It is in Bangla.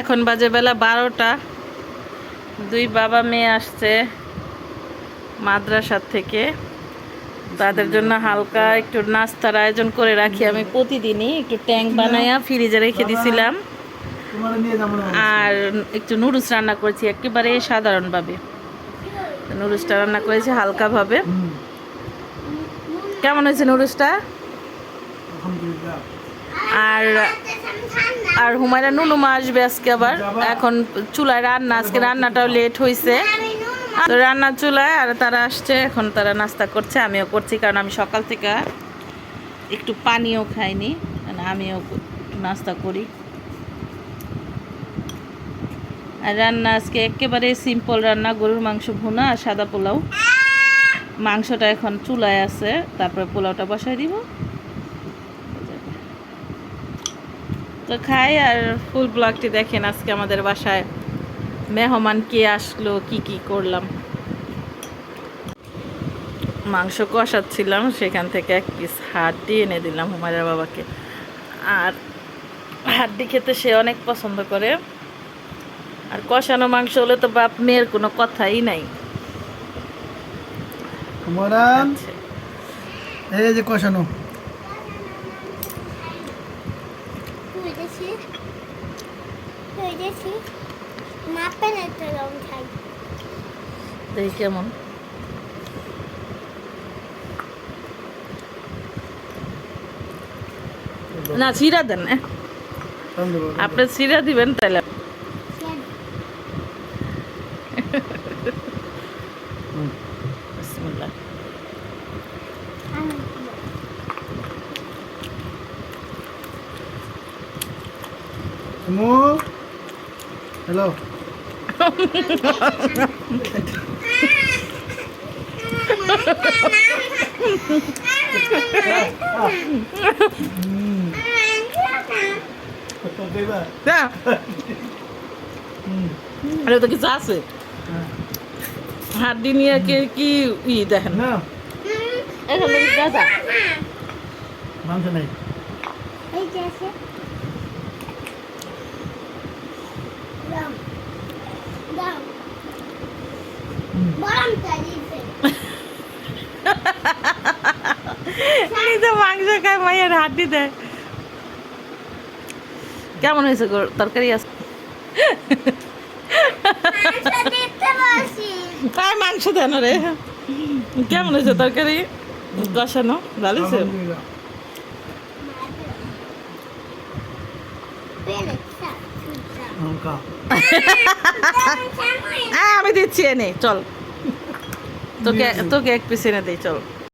এখন বাজে বেলা বারোটা। দুই বাবা মেয়ে আসছে মাদ্রাসার থেকে। তাদের জন্য হালকা একটু নাস্তার আয়োজন করে রাখি আমি প্রতিদিনই। একটু ট্যাঙ্ক বানাইয়া ফ্রিজে রেখে দিছিলাম। আর একটু নুডলস রান্না করেছি একেবারে সাধারণভাবে। নুডলসটা রান্না করেছি হালকাভাবে। কেমন হয়েছে নুডলসটা? আলহামদুলিল্লাহ। আর আর হুমায়রা নুনুমা আসবে আজকে আবার। এখন চুলায় রান্না, আজকে রান্নাটাও লেট হয়েছে তো রান্নার চুলায়, আর তারা আসছে, এখন তারা নাস্তা করছে, আমিও করছি, কারণ আমি সকাল থেকে একটু পানিও খাইনি মানে আমিও নাস্তা করি। আর রান্না আজকে একেবারে সিম্পল রান্না, গরুর মাংস ভুনা আর সাদা পোলাও। মাংসটা এখন চুলায় আছে, তারপরে পোলাওটা বসাই দিব। তো খাই আর ফুল ব্লগটি দেখেন আজকে আমাদের বাসায়। মেহমান কে আসলো কি কি করলাম। মাংস কষাচ্ছিলাম সেখান থেকে এক পিস হাড্ডি এনে দিলাম হুমায়রা বাবাকে। আর হাড্ডি খেতে সে অনেক পছন্দ করে। আর কষানো মাংস হলে তো বাপ মেয়ের কোনো কথাই নাই। কুমারান এই যে কষানো। হয়েছে হয়েছে মাপেন একটা রং খাই দেখি কেমন। না চিরা দেন। আপনি চিরা দিবেন তাহলে। মু হ্যালো না আরে তো কিছু আছে। হাড্ডি নিয়ে কে কি ই দেখেন। না। এখানে মাংস নেই এই যে আছে দাও দাও বরং চালিয়েছে নিজে মাংস খায় মায়ের হাড্ডি দেয়। কেমন হয়েছে তরকারি আছে? তাই মাংস দেন রে। কেমন হয়েছে তরকারি? কষানো? ভালো হয়েছে? হ্যাঁ আমি দিচ্ছি এনে চল। তোকে তোকে এক পিস এনে দিই চল।